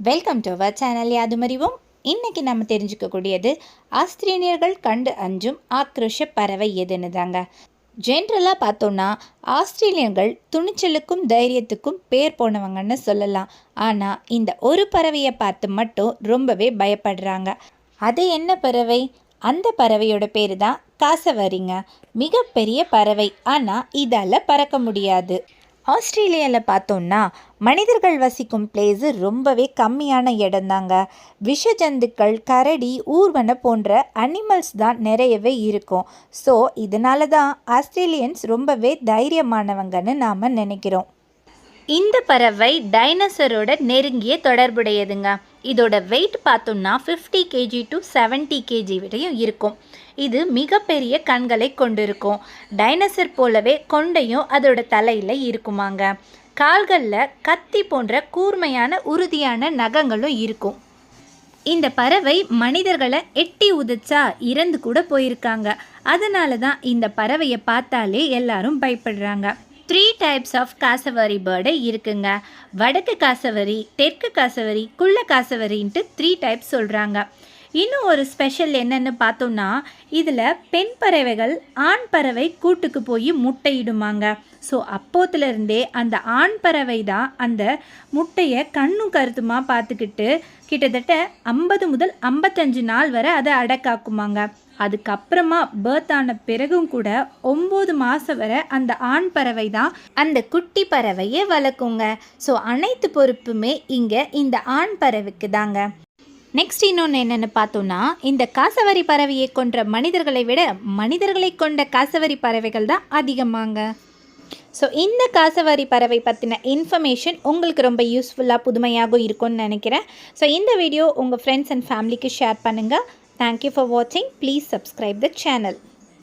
Welcome to our channel Yaadhumarivom இன்றைக்கி நம்ம தெரிஞ்சுக்கக்கூடியது ஆஸ்திரேலியர்கள் கண்டு அஞ்சும் ஆக்ரோஷ பறவை எதுன்னு தாங்க ஜென்ரலாக பார்த்தோன்னா ஆஸ்திரேலியர்கள் துணிச்சலுக்கும் தைரியத்துக்கும் பேர் போனவங்கன்னு சொல்லலாம். ஆனால் இந்த ஒரு பறவையை பார்த்து மட்டும் ரொம்பவே பயப்படுறாங்க. அது என்ன பறவை? அந்த பறவையோட பேர் தான் காசவரிங்க. மிகப்பெரிய பறவை. ஆனால் இதால் பறக்க முடியாது. ஆஸ்திரேலியாவில் பார்த்தோன்னா மனிதர்கள் வசிக்கும் பிளேஸு ரொம்பவே கம்மியான இடம்தாங்க. விஷ ஜந்துக்கள் கரடி ஊர்வன போன்ற அனிமல்ஸ் தான் நிறையவே இருக்கும். ஸோ இதனால தான் ஆஸ்திரேலியன்ஸ் ரொம்பவே தைரியமானவங்கன்னு நாம் நினைக்கிறோம். இந்த பறவை டைனோசரோட நெருங்கிய தொடர்புடையதுங்க. இதோட வெயிட் பார்த்தோம்னா fifty KG to seventy KG வரையும் இருக்கும். இது மிகப்பெரிய கண்களை கொண்டிருக்கும். டைனோசர் போலவே கொண்டையும் அதோட தலையில் இருக்குமாங்க. கால்களில் கத்தி போன்ற கூர்மையான உறுதியான நகங்களும் இருக்கும். இந்த பறவை மனிதர்களை எட்டி உதைச்சா இறந்து கூட போயிருக்காங்க. அதனால தான் இந்த பறவையை பார்த்தாலே எல்லாரும் பயப்படுறாங்க. Three types of cassowary bird இருக்குங்க. வடக்கு காசவரி தெற்கு காசவரி குள்ள காசவரின்ட்டு த்ரீ டைப்ஸ் சொல்கிறாங்க இன்னும் ஒரு ஸ்பெஷல் என்னென்னு பார்த்தோம்னா இதில் பெண் பறவைகள் ஆண் பறவை கூட்டுக்கு போய் முட்டையிடுமாங்க. ஸோ அப்போத்துலேருந்தே அந்த ஆண் பறவை தான் அந்த முட்டையை கண்ணும் கருத்துமாக பார்த்துக்கிட்டு கிட்டத்தட்ட ஐம்பது முதல் ஐம்பத்தஞ்சு நாள் வரை அதை அடக்காக்குமாங்க. அதுக்கப்புறமா பேர்த் ஆன பிறகும் கூட ஒம்பது மாதம் வரை அந்த ஆண் பறவை தான் அந்த குட்டி பறவையை வளர்க்குங்க. ஸோ அனைத்து பொறுப்புமே இங்கே இந்த ஆண் பறவைக்கு தாங்க. நெக்ஸ்ட் இன்னொன்று என்னென்னு பார்த்தோன்னா இந்த காசவரி பறவையை கொன்ற மனிதர்களை விட மனிதர்களை கொண்ட காசவரி பறவைகள் தான் அதிகமாங்க. ஸோ இந்த காசவாரி பறவை பற்றின இன்ஃபர்மேஷன் உங்களுக்கு ரொம்ப யூஸ்ஃபுல்லாக புதுமையாகவும் இருக்கும்னு நினைக்கிறேன். ஸோ இந்த வீடியோ உங்கள் ஃப்ரெண்ட்ஸ் அண்ட் ஃபேமிலிக்கு ஷேர் பண்ணுங்கள் Thank you for watching. Please subscribe the channel.